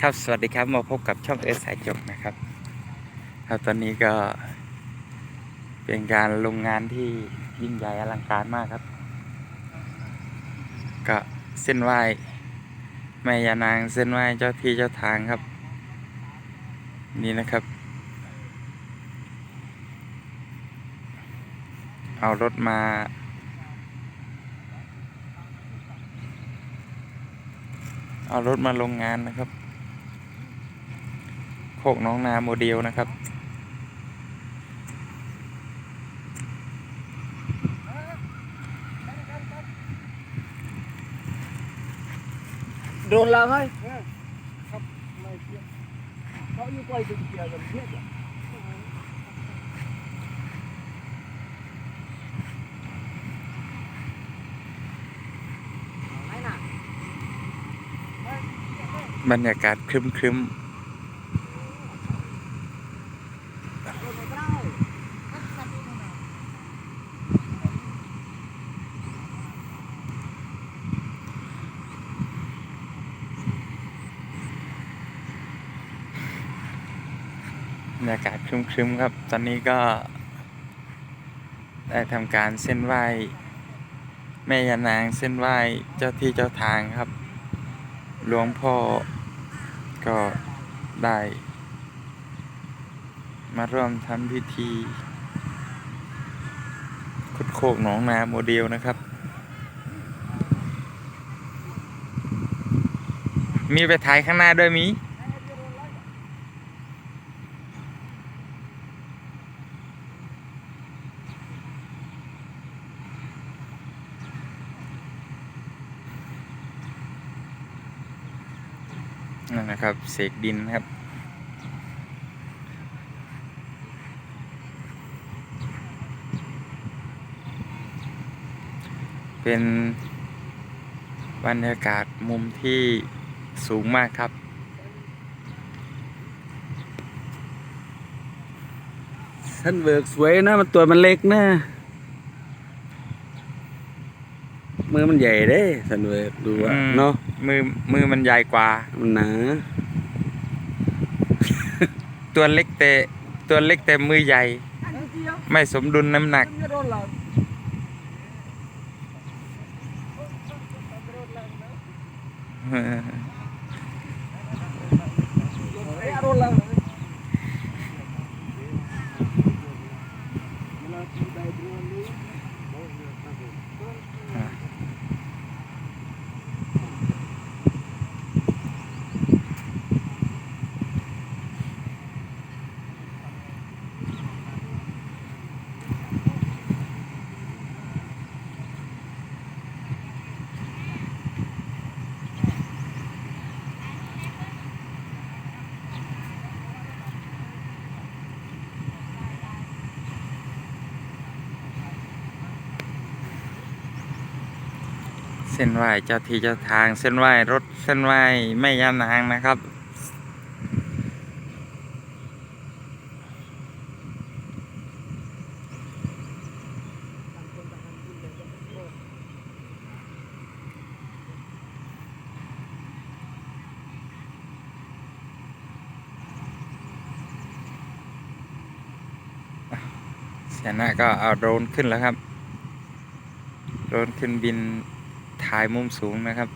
ครับสวัสดีครับมาพบกับช่องเอสสายจบนะครับ ครับตอนนี้ก็เป็นการลงงานที่ยิ่งใหญ่อลังการมากครับ ก็เส้นไหว้แม่ยานางเส้นไหว้เจ้าที่เจ้าทางครับ นี่นะครับ เอารถมา เอารถมาลงงานนะครับ โคกน้องนาโมเดลนะครับโดนแล้วไหมครับไม่เกี่ยวเขาอยู่ใกล้ถึงเกียร์กันเทียบอะไม่น่ะ บรรยากาศครึมครึมโดนไม่ได้บรรยากาศครึมครึมครับ ตอนนี้ก็ ได้ทำการเส้นไหว้แม่ยานางเส้นไหว้เจ้าที่เจ้าทางครับหลวงพ่อ ก็ได้ มาร่วมทำพิธีขุดโคกหนองนาโมเดลนะครับ มีไปถ่ายข้างหน้าด้วยมี นั่นนะครับ เสกดินครับ เป็นบรรยากาศมุมที่สูงมากครับท่านเบิกสวยนะ มันตัวมันเล็กนะ มือมันใหญ่เด้ท่านเบิกดูว่าอืม เนาะมือมือมันใหญ่กว่า มันหนาตัวเล็กแต่ตัวเล็กแต่มือใหญ่ ไม่สมดุลน้ำหนัก เส้นไหวเจ้าที่เจ้าทางเส้นไหวรถเส้นไหวแม่ยานางนะครับ เสนาก็เอาโดรนขึ้นแล้วครับ โดรนขึ้นบิน ถ่ายมุมสูงนะครับ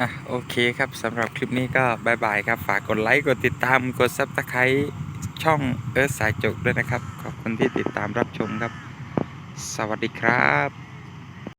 อะโอเคครับสำหรับคลิปนี้ก็บายบายครับ ฝากกดไลค์ กดติดตาม กดซับสไครต์ช่องเอิร์ธสายจกด้วยนะครับ ขอบคุณที่ติดตามรับชมครับ สวัสดีครับ